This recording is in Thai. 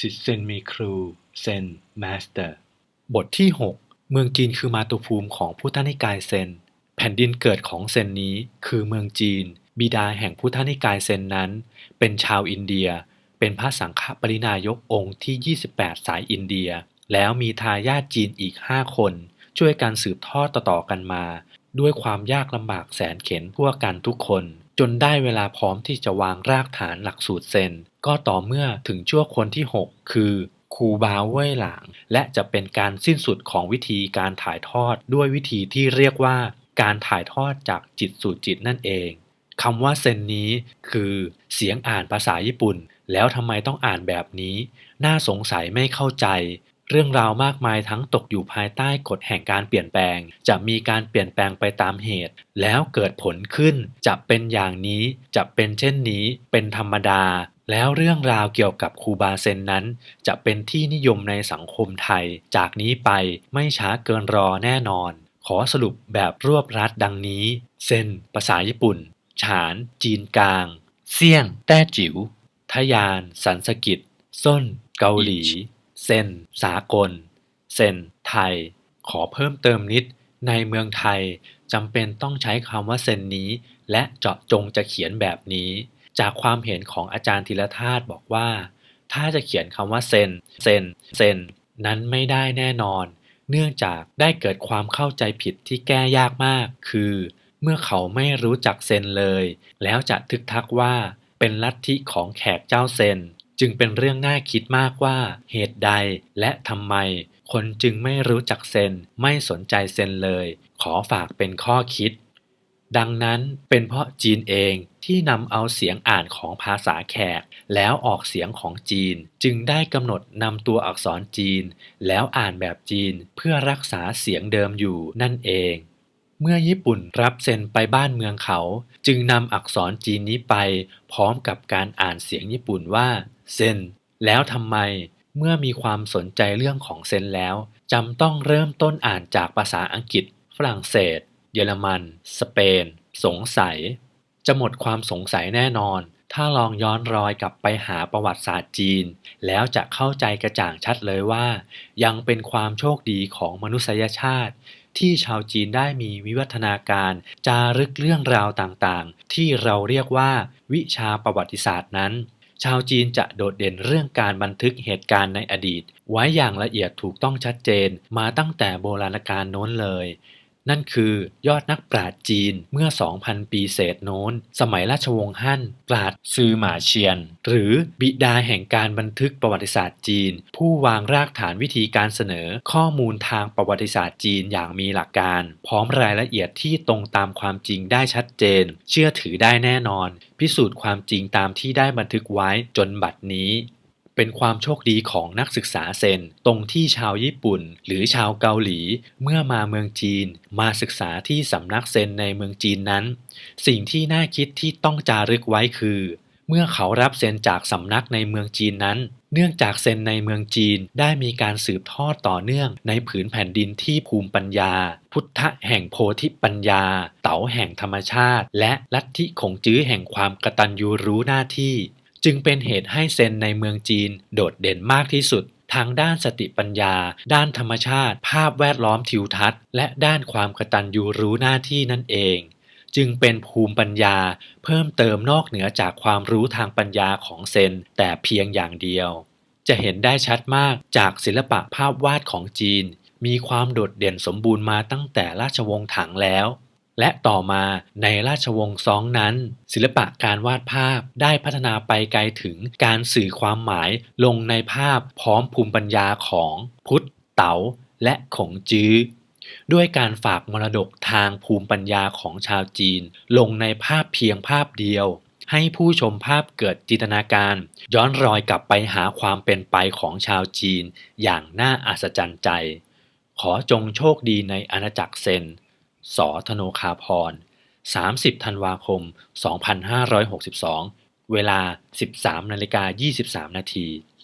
สิทธิ์เซนมีครู เซนมาสเตอร์ บทที่ 6 เมืองจีนคือมาตุภูมิของพุทธนิกายเซน แผ่นดินเกิดของเซนนี้คือเมืองจีน บิดาแห่งพุทธนิกายเซนนั้น เป็นชาวอินเดีย เป็นพระสังฆปรินายกองค์ที่ 28 สายอินเดีย แล้วมีทายาทจีนอีก 5 คน ช่วยกันสืบทอดต่อๆกันมา ด้วยความยากลำบากแสนเข็ญพวกกันทุกคน จนได้เวลาพร้อมที่จะวางรากฐานหลักสูตรเซน ก็ต่อเมื่อถึงชั่วคนที่ 6 คือครูบาเว่ยหลาง และจะเป็นการสิ้นสุดของวิธีการถ่ายทอดด้วยวิธีที่เรียกว่า การถ่ายทอดจากจิตสู่จิตนั่นเองคำว่าเซนนี้คือเสียงอ่านภาษาญี่ปุ่น แล้วทำไมต้องอ่านแบบนี้ น่าสงสัยไม่เข้าใจ เรื่องราวมากมายทั้งตกอยู่ภายใต้กฎแห่งการเปลี่ยนแปลง จะมีการเปลี่ยนแปลงไปตามเหตุ แล้วเกิดผลขึ้น จะเป็นอย่างนี้จะเป็นเช่นนี้ เป็นธรรมดา แล้วเรื่องราวเกี่ยวกับครูบาเซนนั้น จะเป็นที่นิยมในสังคมไทย จากนี้ไปไม่ช้าเกินรอแน่นอน ขอสรุปแบบรวบรัดดังนี้ เซนภาษาญี่ปุ่น ฉาน จีนกลางเซี่ยง แต้จิ๋วทยาน สันสกิตส้น เกาหลี เซนสากล เซนไทย ขอเพิ่มเติมนิด ในเมืองไทยจำเป็นต้องใช้คำว่าเซนนี้ และเจาะจงจะเขียนแบบนี้ จากความเห็นของอาจารย์ธีรธาตุบอกว่า ถ้าจะเขียนคำว่าเซน เซน เซน นั้นไม่ได้แน่นอน เนื่องจากได้เกิดความเข้าใจผิดที่แก้ยากมาก คือ เมื่อเขาไม่รู้จักเซนเลย แล้วจะทึกทักว่าเป็นลัทธิของแขกเจ้าเซน จึงเป็นเรื่องน่าคิดมากว่าเหตุใดและทำไม คนจึงไม่รู้จักเซนไม่สนใจเซนเลย ขอฝากเป็นข้อคิด ดังนั้นเป็นเพราะจีนเองที่นำเอาเสียงอ่านของภาษาแขก แล้วออกเสียงของจีน จึงได้กำหนดนำตัวอักษรจีน แล้วอ่านแบบจีนเพื่อรักษาเสียงเดิมอยู่นั่นเอง เมื่อญี่ปุ่นรับเซนไปบ้านเมืองเขา จึงนำอักษรจีนนี้ไป พร้อมกับการอ่านเสียงญี่ปุ่นว่าเซนแล้วทำไม เมื่อมีความสนใจเรื่องของเซนแล้วจำต้องเริ่มต้นอ่านจากภาษาอังกฤษ ฝรั่งเศส เยอรมัน สเปน สงสัย จะหมดความสงสัยแน่นอน ถ้าลองย้อนรอยกลับไปหาประวัติศาสตร์จีน แล้วจะเข้าใจกระจ่างชัดเลยว่า ยังเป็นความโชคดีของมนุษยชาติ ที่ชาวจีนได้มีวิวัฒนาการจารึกเรื่องราวต่างๆ ที่เราเรียกว่า วิชาประวัติศาสตร์นั้น ชาวจีนจะโดดเด่นเรื่องการบันทึกเหตุการณ์ในอดีต ไว้อย่างละเอียดถูกต้องชัดเจนมาตั้งแต่โบราณกาลโน้นเลย นั่นคือยอดนักปราชญ์จีนเมื่อ 2,000 ปีเศษโน้น สมัยราชวงศ์ฮั่น ปราชญ์ซือหมาเชียน หรือบิดาแห่งการบันทึกประวัติศาสตร์จีน ผู้วางรากฐานวิธีการเสนอข้อมูลทางประวัติศาสตร์จีนอย่างมีหลักการ พร้อมรายละเอียดที่ตรงตามความจริงได้ชัดเจน เชื่อถือได้แน่นอน พิสูจน์ความจริงตามที่ได้บันทึกไว้จนบัดนี้ เป็นความโชคดีของนักศึกษาเซน ตรงที่ชาวญี่ปุ่น หรือชาวเกาหลี เมื่อมาเมืองจีน มาศึกษาที่สำนักเซนในเมืองจีนนั้น สิ่งที่น่าคิดที่ต้องจารึกไว้คือ เมื่อเขารับเซนจากสำนักในเมืองจีนนั้น เนื่องจากเซนในเมืองจีนได้มีการสืบทอดต่อเนื่องในผืนแผ่นดินที่ภูมิปัญญา พุทธแห่งโพธิปัญญา เต๋าแห่งธรรมชาติ และลัทธิขงจื้อแห่งความกตัญญูรู้หน้าที่ จึงเป็นเหตุให้เซนในเมืองจีนโดดเด่นมากที่สุดทางด้านสติปัญญา ด้านธรรมชาติ ภาพแวดล้อมทิวทัศน์ และด้านความกตัญญูรู้หน้าที่นั่นเอง จึงเป็นภูมิปัญญา เพิ่มเติมนอกเหนือจากความรู้ทางปัญญาของเซน แต่เพียงอย่างเดียว จะเห็นได้ชัดมากจากศิลปะภาพวาดของจีน มีความโดดเด่นสมบูรณ์มาตั้งแต่ราชวงศ์ถังแล้ว และต่อมาในราชวงศ์ซองนั้น ศิลปะการวาดภาพได้พัฒนาไปไกลถึงการสื่อความหมายลงในภาพพร้อมภูมิปัญญาของพุทธเต๋าและขงจื้อด้วยการฝากมรดกทางภูมิปัญญาของชาวจีน ลงในภาพเพียงภาพเดียว ให้ผู้ชมภาพเกิดจินตนาการ ย้อนรอยกลับไปหาความเป็นไปของชาวจีน อย่างน่าอัศจรรย์ใจ ขอจงโชคดีในอาณาจักรเซน สอธโนคาพร 30 ธันวาคม 2562 เวลา 13นาฬิกา23 นาที